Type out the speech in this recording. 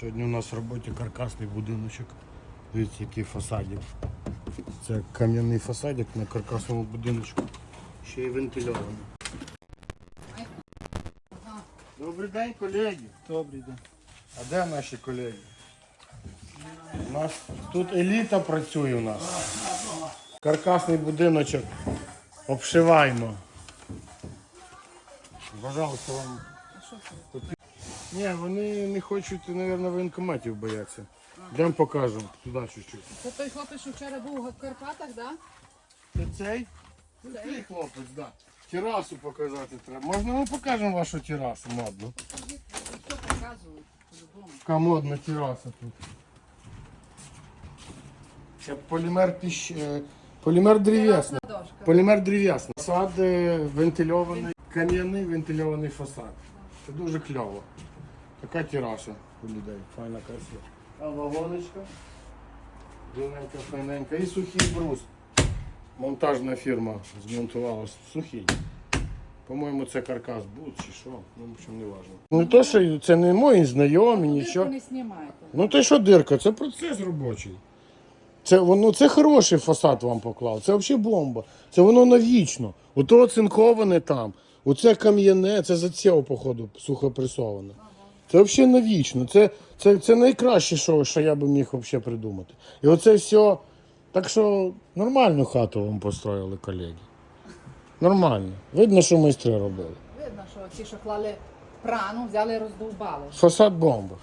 Сьогодні у нас в роботі каркасний будиночок. Дивіться, який фасадик. Це кам'яний фасадик на каркасному будиночку. Ще й вентильований. Добрий день, колеги. Добрий день. А де наші колеги? У нас тут еліта працює у нас. Каркасний будиночок. Обшиваємо. Пожалуйста, вам. Ні, вони не хочуть, мабуть, воєнкоматів бояться. Йдемо покажемо. Туди чуть-чуть. Це той хлопець, що вчора був в Карпатах, да? Це цей? Це цей хлопець, так. Терасу показати треба. Можна ми покажемо вашу терасу модну? Що показують по-любому. Модна тераса тут. Це полімер піщ... е, полімер. Терасна дошка. Полімер древесний. Фасад е, вентильований, кам'яний вентильований фасад. Це дуже кльово. Така тераса у людей. Файна красива. А вагоночка. Біленька, файненька. І сухий брус. Монтажна фірма змонтувала сухий. По-моєму, це каркас буд чи що. Ну, в общем, не важливо. Ну то, що це не мої знайомі, Дирку нічого. не знімайте. Ну ти що дирка, це процес робочий. Це воно це хороший фасад вам поклав. Це взагалі бомба. Це воно навічно. Ото оцинковане там. Оце кам'яне, це зацєв, походу, сухопресоване. Це взагалі навічно. Це, це, це найкраще, що, що я би міг взагалі придумати. І оце все. Так що нормальну хату вам построїли, колеги. Нормально. Видно, що майстри робили. Видно, що ті, що клали прану, взяли і роздовбали. Фасад бомба.